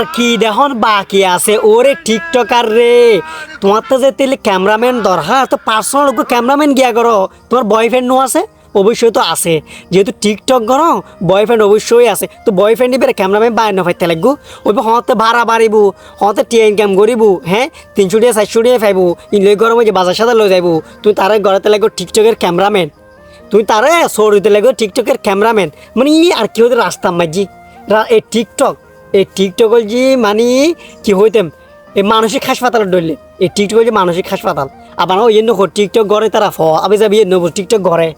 আর কি দেখুন বাকি আছে? ওরে টিকটকার রে। তোমার তো যে তেলে ক্যামেরাম্যান দরকার তো পার্সোনাল ক্যামেরাম্যান গিয়া করো। তোমার বয়ফ্রেন্ড নো আছে? অবশ্যই তো আছে। যেহেতু টিকটক করো বয়ফ্রেন্ড অবশ্যই আছে। তো বয়ফ্রেন্ড এবার ক্যামেরাম্যান বাইর না পাইতে লাগবো ওই হতে ভাড়া বাড়িব হতে টিয়া ইনকাম করিব হ্যাঁ? তিনশো টাকা, চারশো টাকা পাইব। ইনলই গরমে যে বাজার সাথে লই যাইব তুই তারে ঘরেতে লাগবো টিকটকের ক্যামেরাম্যান। তুই তারে সৌরিতে লাগবে টিকটকের ক্যামেরাম্যান। মানে ই আর কি হতে রাস্তা মাঝি এই টিকটক। এই টিকটক যে মানে কি হইতাম? এই মানসিক হাসপাতাল ডরলে এই টিকটক যে মানসিক হাসপাতাল। আবার ওই জন্য টিকটক ঘরে তারা ফ, আমি যাবি নেব টিকটক ঘরে।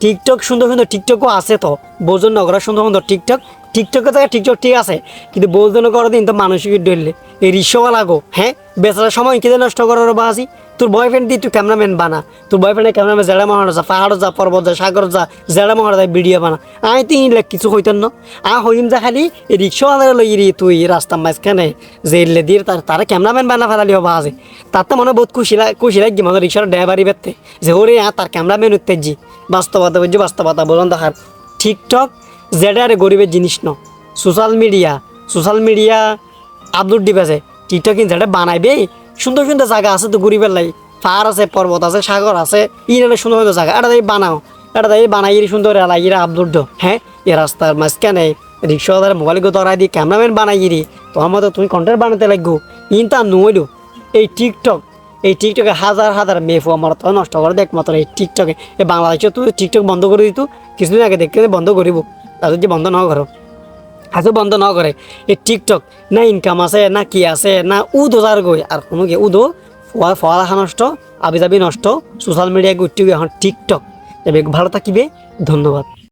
টিকটক সুন্দর সুন্দর টিকটকও আছে তো বোজন নগরের সুন্দর সুন্দর টিকটক। টিকটকের জায়গায় টিকটক ঠিক আছে, কিন্তু বোজন করে দিন তো মানসিক ডরলে এই রিক্সাওয়ালা গো হ্যাঁ? বেচারা সময় কেঁদে নষ্ট করার বাসি তোর বয়ফ্রেন্ড দিয়ে তুই ক্যামেরাম্যান বানা। তোর বয়ফ্রেন্ডের ক্যামেরাম্যান জেড়া মহাড় যা, পাহাড় যা, পর্বত যা, সাগর যা, জেড়া মহাড় যায় ভিডিও বানা। আই তো ইনলে কিছু হইতেন না। আ হইম যা খালি, এই রিক্সাওয়ালা লই রি তুই রাস্তার মাঝখানে। যে এলে দিয়ে তার, তারা ক্যামেরাম্যান বানা ফেলালি হবা আছে তার তো মনে বহুত খুশি লাগ খুশি লাগি মনে রিক্সার ড্রাইভারি বেতে যে ওরে আ তার ক্যামেরাম্যান উত্তেজি। বাস্তবতা বুঝছি, বাস্তবতা বলুন দেখার। টিকটক যেটা আরে গরিবের জিনিস ন। Social media social media upload দিবেছে TikTok কিন্তু যেটা বানাইবে। সুন্দর সুন্দর জায়গা আছে তো গরিবের লাই। পাহাড় আছে, পর্বত আছে, সাগর আছে। ইনারে সুন্দর সুন্দর জায়গা। এটা তাই বানাও। এটা তাই বানাই সুন্দর এলাই ইরা আপলোড দো হ্যাঁ? এ রাস্তার মাঝখানে রিক্সাওয়ালার মোবাইল গো ধরাই দি ক্যামেরাম্যান বানাই ইরি তোমার মতো তুমি কন্টেন্ট বানাতে লাগবো। ইনতা নইলো। এই টিকটক এই টিকটকে হাজার হাজার মেফু আমার তো নষ্ট করে। দেখ মাত্র এই টিকটকে বাংলাদেশে তুই টিকটক বন্ধ করে দিত। কিছুদিন আগে দেখতে বন্ধ করিব। তাদের বন্ধ ন করো বন্ধ ন করে এই টিকটক, না ইনকাম আছে, না কি আছে, না উদো যার গই আর কোনো কি, উদো পড়ালেখা নষ্ট আবি যাবি নষ্ট সোশ্যাল মিডিয়ায় গুটি এখন টিকটক। ভালো থাকিবে। ধন্যবাদ।